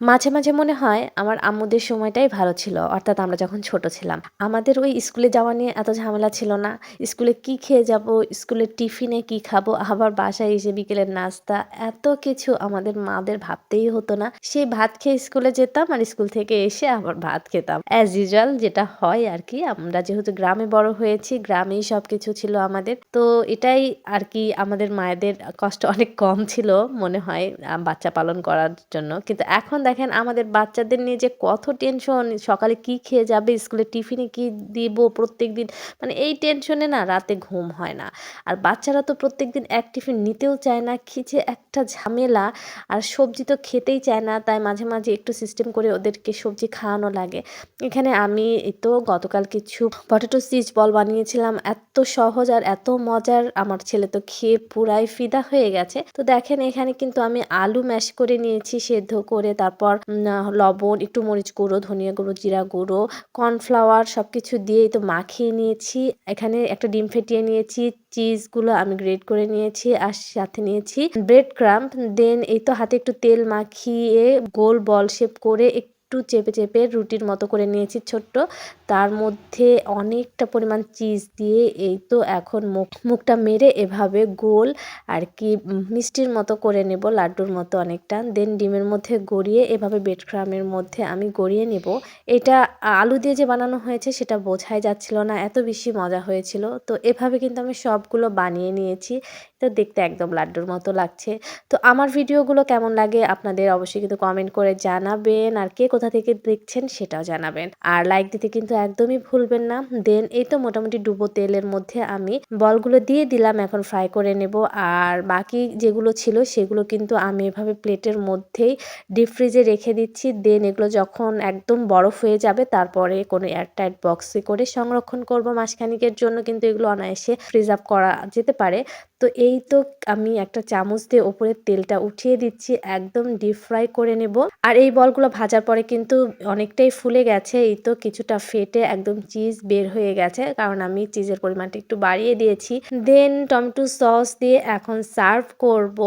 মাঝে, মাঝে মনে হয় আমার আম্মুদের সময়টাই ভালো ছিল। অর্থাৎ আমরা যখন ছোট ছিলাম। আমাদের ওই স্কুলে যাওয়া নিয়ে এত ঝামেলা ছিল না। স্কুলে কি খেয়ে যাব, স্কুলের টিফিনে কি খাব, আবার বাসায় এসে বিকেলের নাস্তা, এত কিছু আমাদের মাদের ভাবতেই হতো না। সেই ভাত খেয়ে স্কুলে যেতাম আর স্কুল থেকে এসে আবার ভাত খেতাম। অ্যাজ ইউজুয়াল যেটা হয় আর কি আমরা যেহেতু গ্রামে বড় হয়েছি, গ্রামেই সবকিছু ছিল আমাদের। তো এটাই আর কি আমাদের মায়েদের কষ্ট অনেক কম ছিল মনে হয় বাচ্চা পালন করার জন্য। কিন্তু এখন দেখেন আমাদের বাচ্চাদের নিয়ে যে কত টেনশন, সকালে কি খেয়ে যাবে, স্কুলে টিফিনে কি দিব প্রত্যেকদিন। মানে এই টেনশনে না রাতে ঘুম হয় না। আর বাচ্চারা তো প্রত্যেকদিন এক টিফিন নিতেও চায় না। যে একটা ঝামেলা। আর সবজি তো খেতেই চায় না। তাই মাঝে, মাঝে একটু সিস্টেম করে ওদেরকে সবজি খাওয়ানো লাগে। এখানে আমি তো গতকাল কিছু পটেটো চিজ বল বানিয়েছিলাম। এত সহজ আর এত মজার আমার ছেলে তো খেয়ে পুরাই ফিদা হয়ে গেছে। তো দেখেন এখানে কিন্তু আমি আলু ম্যাশ করে নিয়েছি সেদ্ধ করে তারপর উম লবণ, একটু মরিচ গুঁড়ো, ধনিয়া গুঁড়ো, জিরা গুঁড়ো, কর্নফ্লাওয়ার সব কিছু দিয়েই তো মাখিয়ে নিয়েছি। এখানে একটা ডিম ফেটিয়ে নিয়েছি। চিজগুলো আমি গ্রেড করে নিয়েছি আর সাথে নিয়েছি ব্রেড ক্রাম্প দেন এই তো হাতে একটু তেল মাখিয়ে গোল বল শেপ করে একটু চেপে, চেপে রুটির মতো করে নিয়েছি ছোট্ট। তার মধ্যে অনেকটা পরিমাণ চিজ দিয়ে এই তো এখন মুখ মুখটা মেরে এভাবে গোল আর কি মিষ্টির মতো করে নেব লাড্ডুর মতো অনেকটা। দেন ডিমের মধ্যে গড়িয়ে এভাবে ব্রেড ক্রাম্বের মধ্যে আমি গড়িয়ে নেব। এটা আলু দিয়ে যে বানানো হয়েছে সেটা বোঝাই যাচ্ছিল না। এত বেশি মজা হয়েছিল। তো এভাবে কিন্তু আমি সবগুলো বানিয়ে নিয়েছি। তো দেখতে একদম লাড্ডুর মতো লাগছে। তো আমার ভিডিওগুলো কেমন লাগে আপনাদের অবশ্যই কিন্তু কমেন্ট করে জানাবেন। আর কে কোথা থেকে দেখছেন সেটাও জানাবেন। আর লাইক দিতে কিন্তু একদমই ভুলবেন না। দেন এই তো মোটামুটি ডুবো তেলের মধ্যে আমি বলগুলো দিয়ে দিলাম। এখন ফ্রাই করে নেব। আর বাকি যেগুলো ছিল সেগুলো কিন্তু আমি এভাবে প্লেটের মধ্যেই ডিপ ফ্রিজে রেখে দিচ্ছি। দেন এগুলো যখন একদম বরফ হয়ে যাবে, তারপরে কোনো এয়ারটাইট বক্সে করে সংরক্ষণ করব মাসখানেকের জন্য কিন্তু এগুলো অনায়াসে ফ্রিজ আপ করা যেতে পারে। তো এই তো আমি একটা চামচ দিয়ে ওপরের তেলটা উঠিয়ে দিচ্ছি। একদম ডিপ ফ্রাই করে নেব। আর এই বলগুলো ভাজার পরে কিন্তু অনেকটাই ফুলে গেছে। এই তো কিছুটা ফেটে একদম চিজ বের হয়ে গেছে। কারণ আমি চিজের পরিমাণটা একটু বাড়িয়ে দিয়েছি। দেন টমেটো সস দিয়ে এখন সার্ভ করব।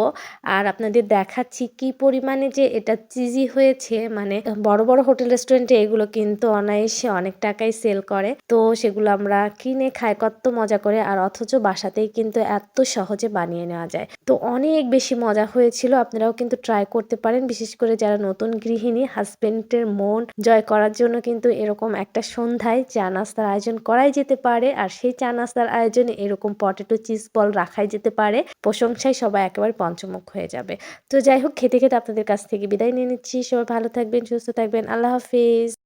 আর আপনাদের দেখাচ্ছি কি পরিমাণে যে এটা চিজি হয়েছে। মানে বড়, বড় হোটেল রেস্টুরেন্টে এগুলো কিন্তু অনায়াসে অনেক টাকায় সেল করে। তো সেগুলো আমরা কিনে খাই কত মজা করে। আর অথচ বাসাতেই কিন্তু এত সহজে বানিয়ে নেওয়া যায়। তো অনেক বেশি মজা হয়েছিল। আপনারাও কিন্তু ট্রাই করতে পারেন। বিশেষ করে যারা নতুন গৃহিণী হাসব্যান্ডের মন জয় করার জন্য কিন্তু এরকম একটা সন্ধ্যায় চা নাস্তার আয়োজন করাই যেতে পারে। আর সেই চা নাস্তার আয়োজনে এরকম পটেটো চিজ বল রাখাই যেতে পারে। প্রশংসায় সবাই একেবারে পঞ্চমুখ হয়ে যাবে। তো যাই হোক খেতে, খেতে আপনাদের কাছ থেকে বিদায় নিয়ে নিচ্ছি। সবাই ভালো থাকবেন, সুস্থ থাকবেন। আল্লাহ হাফিজ।